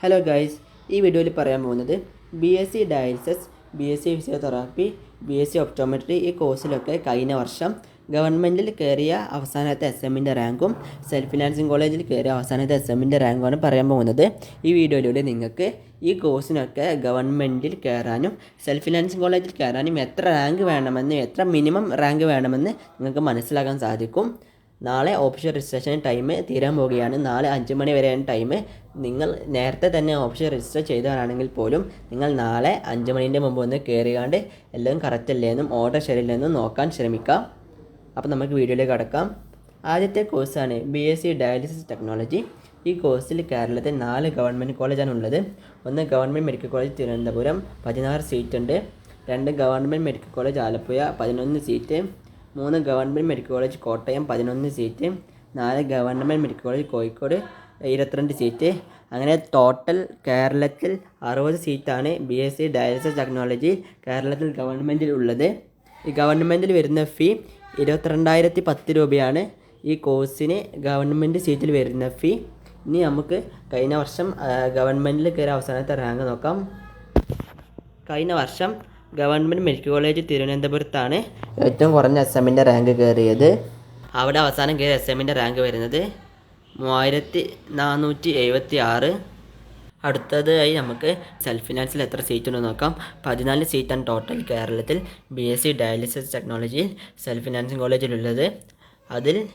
Hello guys ഈ വീഡിയോയിൽ പറയാൻ പോകുന്നത് B S C dialysis B S C physiotherapy B S C optometry ഈ കോഴ്സിലൊക്കെ കഴിഞ്ഞ വർഷം ഗവൺമെന്റിൽ കയറിയ അവസാനത്തെ എസ് എമ്മിന്റെ റാങ്കും സെൽഫ് ഫിനാൻസിങ് കോളേജിൽ കയറിയ അവസാനത്തെ എസ് എമ്മിന്റെ റാങ്കുമാണ് പറയാൻ പോകുന്നത്. ഈ വീഡിയോയിലൂടെ നിങ്ങൾക്ക് ഈ കോഴ്സിനൊക്കെ ഗവൺമെന്റിൽ കയറാനും സെൽഫ് ഫിനാൻസിങ് കോളേജിൽ കയറാനും എത്ര റാങ്ക് വേണമെന്ന് എത്ര മിനിമം റാങ്ക് വേണമെന്ന് നിങ്ങൾക്ക് മനസ്സിലാക്കാൻ സാധിക്കും. നാളെ ഓപ്ഷൻ രജിസ്ട്രേഷൻ ടൈം തീരാൻ പോവുകയാണ്. നാളെ അഞ്ച് മണി വരെയാണ് ടൈം നിങ്ങൾ നേരത്തെ തന്നെ ഓപ്ഷൻ രജിസ്റ്റർ ചെയ്തവരാണെങ്കിൽ പോലും നിങ്ങൾ നാളെ അഞ്ച് മണീന്റെ മുമ്പ് ഒന്ന് കയറിയാണ്ട് എല്ലാം കറക്റ്റ് അല്ലേന്നും ഓർഡർ ശരിയല്ലെന്നും നോക്കാൻ ശ്രമിക്കാം. അപ്പോൾ നമുക്ക് വീഡിയോയിലേക്ക് കടക്കാം. ആദ്യത്തെ കോഴ്സാണ് B S C dialysis technology ഈ കോഴ്സിൽ കേരളത്തിൽ നാല് ഗവൺമെന്റ് കോളേജാണ് ഉള്ളത്. ഒന്ന് ഗവൺമെന്റ് മെഡിക്കൽ കോളേജ് തിരുവനന്തപുരം പതിനാറ് സീറ്റ് ഉണ്ട്. രണ്ട് ഗവൺമെന്റ് മെഡിക്കൽ കോളേജ് ആലപ്പുഴ പതിനൊന്ന് സീറ്റ് മൂന്ന് ഗവൺമെന്റ് മെഡിക്കൽ കോളേജ് കോട്ടയം പതിനൊന്ന് സീറ്റ്. നാല് ഗവൺമെന്റ് മെഡിക്കൽ കോളേജ് കോഴിക്കോട് ഇരുപത്തിരണ്ട് സീറ്റ്. അങ്ങനെ ടോട്ടൽ കേരളത്തിൽ അറുപത് സീറ്റാണ് B S C dialysis technology കേരളത്തിൽ ഗവൺമെന്റിൽ ഉള്ളത്. ഈ ഗവൺമെന്റിൽ വരുന്ന ഫീ ഇരുപത്തിരണ്ടായിരത്തി പത്ത് രൂപയാണ്. ഈ കോഴ്സിന് ഗവൺമെന്റ് സീറ്റിൽ വരുന്ന ഫീ ഇനി നമുക്ക് കഴിഞ്ഞ വർഷം ഗവൺമെന്റിൽ കയറി അവസാനത്തെ റാങ്ക് നോക്കാം. കഴിഞ്ഞ വർഷം ഗവൺമെന്റ് മെഡിക്കൽ കോളേജ് തിരുവനന്തപുരത്താണ് ഏറ്റവും കുറഞ്ഞ എസ് എമ്മിന്റെ റാങ്ക് കയറിയത്? അവിടെ അവസാനം കയറിയ എസ് എമ്മിന്റെ റാങ്ക് വരുന്നത് മൂവായിരത്തി നാനൂറ്റി എഴുപത്തി ആറ് അടുത്തതായി നമുക്ക് സെൽഫ് ഫിനാൻസിൽ എത്ര സീറ്റ് ഉണ്ടെന്ന് നോക്കാം. പതിനാല് സീറ്റാണ് ടോട്ടൽ കേരളത്തിൽ ബി എസ് സി ഡയാലിസിസ് ടെക്നോളജിയിൽ സെൽഫ് ഫിനാൻസിങ് കോളേജിലുള്ളത് അതിൽ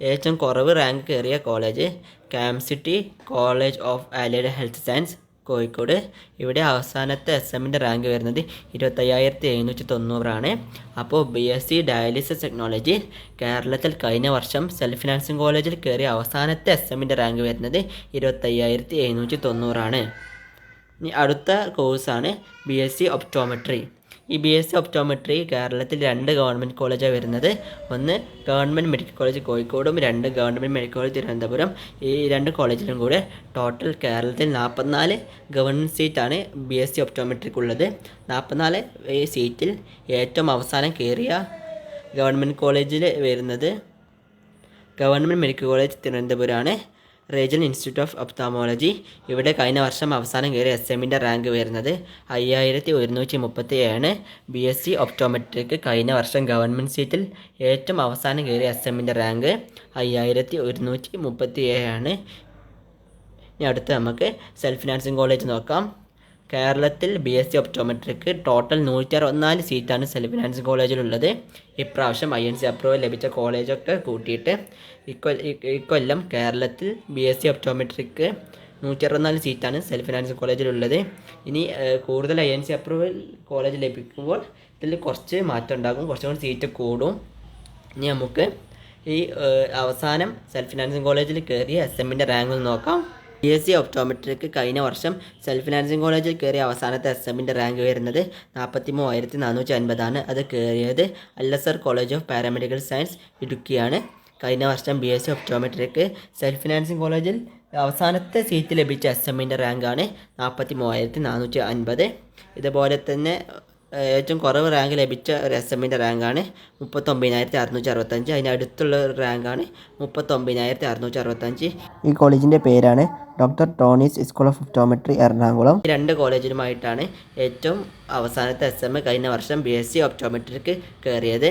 ഏറ്റവും കുറവ് റാങ്ക് കയറിയ college കാംസിറ്റി college of allied health science. Kozhikode. ഇവിടെ അവസാനത്തെ എസ് എമ്മിന്റെ റാങ്ക് വരുന്നത് ഇരുപത്തയ്യായിരത്തി എഴുന്നൂറ്റി തൊണ്ണൂറാണ് അപ്പോൾ B S C dialysis technology കേരളത്തിൽ കഴിഞ്ഞ വർഷം സെൽഫ് ഫിനാൻസിങ് കോളേജിൽ കയറിയ അവസാനത്തെ എസ് എമ്മിന്റെ റാങ്ക് വരുന്നത് ഇരുപത്തയ്യായിരത്തി എഴുന്നൂറ്റി തൊണ്ണൂറാണ് ഇനി അടുത്ത കോഴ്സാണ് ബി എസ് സി ഒപ്റ്റോമെട്രി ഈ ബി എസ് സി ഒപ്റ്റോമെട്രി കേരളത്തിൽ രണ്ട് ഗവൺമെന്റ് കോളേജാണ് വരുന്നത്. ഒന്ന് ഗവൺമെന്റ് മെഡിക്കൽ കോളേജ് കോഴിക്കോടും രണ്ട് ഗവൺമെന്റ് മെഡിക്കൽ കോളേജ് തിരുവനന്തപുരം. ഈ രണ്ട് കോളേജിലും കൂടെ ടോട്ടൽ കേരളത്തിൽ നാൽപ്പത്തിനാല് ഗവൺമെന്റ് സീറ്റാണ് ബി എസ് സി ഒപ്റ്റോമെട്രിക്കുള്ളത് നാൽപ്പത്തിനാല് സീറ്റിൽ ഏറ്റവും അവസാനം കയറിയ ഗവൺമെന്റ് കോളേജിൽ വരുന്നത് ഗവൺമെന്റ് മെഡിക്കൽ കോളേജ് തിരുവനന്തപുരമാണ് റീജിയണൽ ഇൻസ്റ്റിറ്റ്യൂട്ട് ഓഫ് ഒപ്താമോളജി. ഇവിടെ കഴിഞ്ഞ വർഷം അവസാനം കയറി എസ് എമ്മിന്റെ റാങ്ക് വരുന്നത് അയ്യായിരത്തി ഒരുന്നൂറ്റി മുപ്പത്തി ഏഴാണ് ബി എസ് സി ഒപ്റ്റോമെട്രിക്ക് കഴിഞ്ഞ വർഷം ഗവൺമെന്റ് സീറ്റിൽ ഏറ്റവും അവസാനം കയറിയ എസ് എമ്മിന്റെ റാങ്ക് അയ്യായിരത്തി ഒരുന്നൂറ്റി മുപ്പത്തി ഏഴാണ് ഇനി അടുത്ത് നമുക്ക് സെൽഫ് ഫിനാൻസിങ് കോളേജ് നോക്കാം. കേരളത്തിൽ ബി എസ് സി ഒപ്റ്റോമെട്രിക്ക് ടോട്ടൽ നൂറ്റി അറുപത്തിനാല് സീറ്റാണ് സെൽഫ് ഫിനാൻസ് കോളേജിലുള്ളത്. ഇപ്രാവശ്യം ഐ എൻ സി അപ്രൂവൽ ലഭിച്ച കോളേജൊക്കെ കൂട്ടിയിട്ട് ഇക്കൊ ഇക്കൊല്ലം കേരളത്തിൽ ബി എസ് സി ഒപ്റ്റോമെട്രിക്ക് നൂറ്റി അറുപത്തിനാല് സീറ്റാണ് സെൽഫ് ഫിനാൻസ് കോളേജിലുള്ളത്. ഇനി കൂടുതൽ I N C approval college ലഭിക്കുമ്പോൾ ഇതിൽ കുറച്ച് മാറ്റം ഉണ്ടാകും. കുറച്ചും കൂടി സീറ്റ് കൂടും. ഇനി നമുക്ക് ഈ അവസാനം സെൽഫ് ഫിനാൻസിങ് കോളേജിൽ കയറി എസ് എമ്മിന്റെ റാങ്ക് നോക്കാം. ബി എസ് സി ഒപ്റ്റോമെട്രിക്ക് കഴിഞ്ഞ വർഷം സെൽഫ് ഫിനാൻസിങ് കോളേജിൽ കയറിയ അവസാനത്തെ എസ് എമ്മിന്റെ റാങ്ക് വരുന്നത് നാൽപ്പത്തി മൂവായിരത്തി നാനൂറ്റി അൻപതാണ് അത് കയറിയത് Al Azhar college of paramedical science ഇടുക്കിയാണ്. കഴിഞ്ഞ വർഷം ബി എസ് സി ഒപ്റ്റോമെട്രിക്ക് സെൽഫ് ഫിനാൻസിങ് കോളേജിൽ അവസാനത്തെ സീറ്റ് ലഭിച്ച എസ് എമ്മിന്റെ റാങ്കാണ് നാൽപ്പത്തി മൂവായിരത്തി നാനൂറ്റി അൻപത് ഇതുപോലെ തന്നെ ഏറ്റവും കുറവ് റാങ്ക് ലഭിച്ച ഒരു എസ് എമ്മിന്റെ റാങ്കാണ് മുപ്പത്തൊമ്പതിനായിരത്തി അറുന്നൂറ്റി അറുപത്തഞ്ച് അതിനടുത്തുള്ള ഒരു റാങ്കാണ് മുപ്പത്തൊമ്പതിനായിരത്തി അറുന്നൂറ്റി അറുപത്തഞ്ച് ഈ കോളേജിന്റെ പേരാണ് doctor Tony's school of optometry Ernakulam. ഈ രണ്ട് കോളേജിലുമായിട്ടാണ് ഏറ്റവും അവസാനത്തെ എസ് എം കഴിഞ്ഞ വർഷം ബി എസ് സി ഒപ്റ്റോമെട്രിക്ക് കയറിയത്.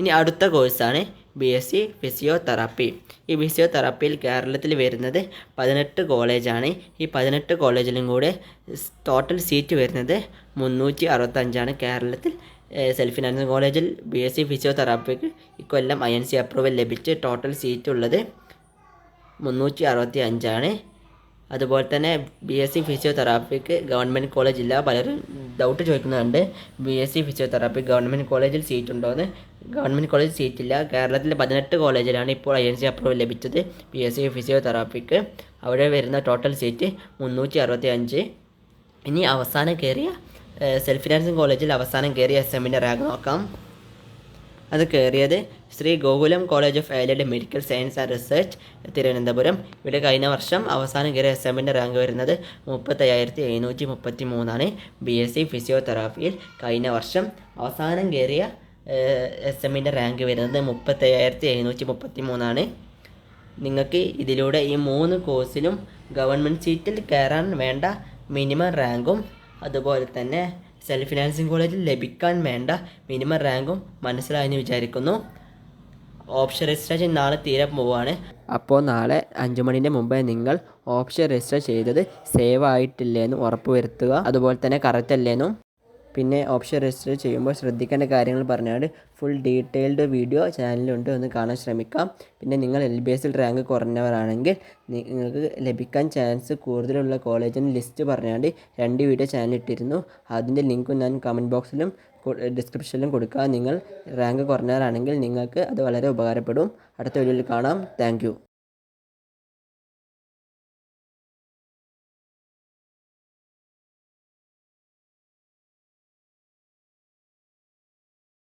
ഇനി അടുത്ത കോഴ്സാണ് ബി എസ് സി ഫിസിയോതെറാപ്പി ഈ ഫിസിയോതെറാപ്പിയിൽ കേരളത്തിൽ വരുന്നത് പതിനെട്ട് കോളേജാണ്. ഈ പതിനെട്ട് കോളേജിലും കൂടെ ടോട്ടൽ സീറ്റ് വരുന്നത് മുന്നൂറ്റി അറുപത്തഞ്ചാണ് കേരളത്തിൽ സെൽഫ് ഫിനാൻസിങ് കോളേജിൽ ബി എസ് സി ഫിസിയോതെറാപ്പിക്ക് ഇക്കൊല്ലം ഐ എൻ സി അപ്രൂവൽ ലഭിച്ച് ടോട്ടൽ സീറ്റ് ഉള്ളത് മുന്നൂറ്റി അറുപത്തി അഞ്ചാണ് അതുപോലെ തന്നെ ബി എസ് സി ഫിസിയോതെറാപ്പിക്ക് ഗവൺമെന്റ് കോളേജ് ഇല്ല. പലരും ഡൗട്ട് ചോദിക്കുന്നുണ്ട്. B S C physiotherapy government കോളേജിൽ സീറ്റ് ഉണ്ടോ എന്ന് ഗവൺമെന്റ് കോളേജ് സീറ്റ് ഇല്ല. കേരളത്തിലെ പതിനെട്ട് കോളേജിലാണ് ഇപ്പോൾ ഐ എൻ സി അപ്രൂവൽ ലഭിച്ചത് ബി എസ് സി ഫിസിയോതെറാപ്പിക്ക് അവിടെ വരുന്ന ടോട്ടൽ സീറ്റ് മുന്നൂറ്റി അറുപത്തി അഞ്ച് ഇനി അവസാനം കയറിയ സെൽഫ് ഫിനാൻസിങ് കോളേജിൽ അവസാനം കയറിയ എസ് എമ്മിന്റെ റാങ്ക് നോക്കാം. അത് കയറിയത് Sree Gokulam college of allied medical science and research Thiruvananthapuram. ഇവിടെ കഴിഞ്ഞ വർഷം അവസാനം കയറിയ എസ് എമ്മിന്റെ റാങ്ക് വരുന്നത് മുപ്പത്തയ്യായിരത്തി എഴുന്നൂറ്റി മുപ്പത്തി മൂന്നാണ് ബി എസ് സി ഫിസിയോതെറാപ്പിയിൽ കഴിഞ്ഞ വർഷം അവസാനം കയറിയ എസ് എമ്മിന്റെ റാങ്ക് വരുന്നത് മുപ്പത്തയ്യായിരത്തി എഴുന്നൂറ്റി മുപ്പത്തി മൂന്നാണ് നിങ്ങൾക്ക് ഇതിലൂടെ ഈ മൂന്ന് കോഴ്സിലും ഗവൺമെന്റ് സീറ്റിൽ കയറാൻ വേണ്ട മിനിമം റാങ്കും അതുപോലെ തന്നെ സെൽഫ് ഫിനാൻസിങ് കോളേജിൽ ലഭിക്കാൻ വേണ്ട മിനിമം റാങ്കും മനസ്സിലായെന്ന് വിചാരിക്കുന്നു. ഓപ്ഷൻ രജിസ്ട്രേഷൻ നാളെ തീരെ പോവുകയാണ് അപ്പോൾ നാളെ അഞ്ചു മണിന്റെ മുമ്പേ നിങ്ങൾ ഓപ്ഷൻ രജിസ്റ്റർ ചെയ്തത് സേവ് ആയിട്ടില്ലേന്ന് ഉറപ്പ് വരുത്തുക. അതുപോലെ തന്നെ കറക്റ്റ് അല്ലേന്നും പിന്നെ ഓപ്ഷൻ രജിസ്റ്റർ ചെയ്യുമ്പോൾ ശ്രദ്ധിക്കേണ്ട കാര്യങ്ങൾ പറഞ്ഞാൽ ഫുൾ ഡീറ്റെയിൽഡ് വീഡിയോ ചാനലിലുണ്ട് ഒന്ന് കാണാൻ ശ്രമിക്കാം. പിന്നെ നിങ്ങൾ എൽ ബി എസിൽ റാങ്ക് കുറഞ്ഞവരാണെങ്കിൽ നിങ്ങൾക്ക് ലഭിക്കാൻ ചാൻസ് കൂടുതലുള്ള കോളേജിന് ലിസ്റ്റ് പറഞ്ഞാണ്ട് രണ്ട് വീഡിയോ ചാനൽ ഇട്ടിരുന്നു. അതിന്റെ ലിങ്കും ഞാൻ കമന്റ് ബോക്സിലും ഡിസ്ക്രിപ്ഷനിലും കൊടുക്കുക നിങ്ങൾ റാങ്ക് കുറഞ്ഞവരാണെങ്കിൽ നിങ്ങൾക്ക് അത് വളരെ ഉപകാരപ്പെടും. അടുത്ത വീഡിയോയിൽ കാണാം. താങ്ക്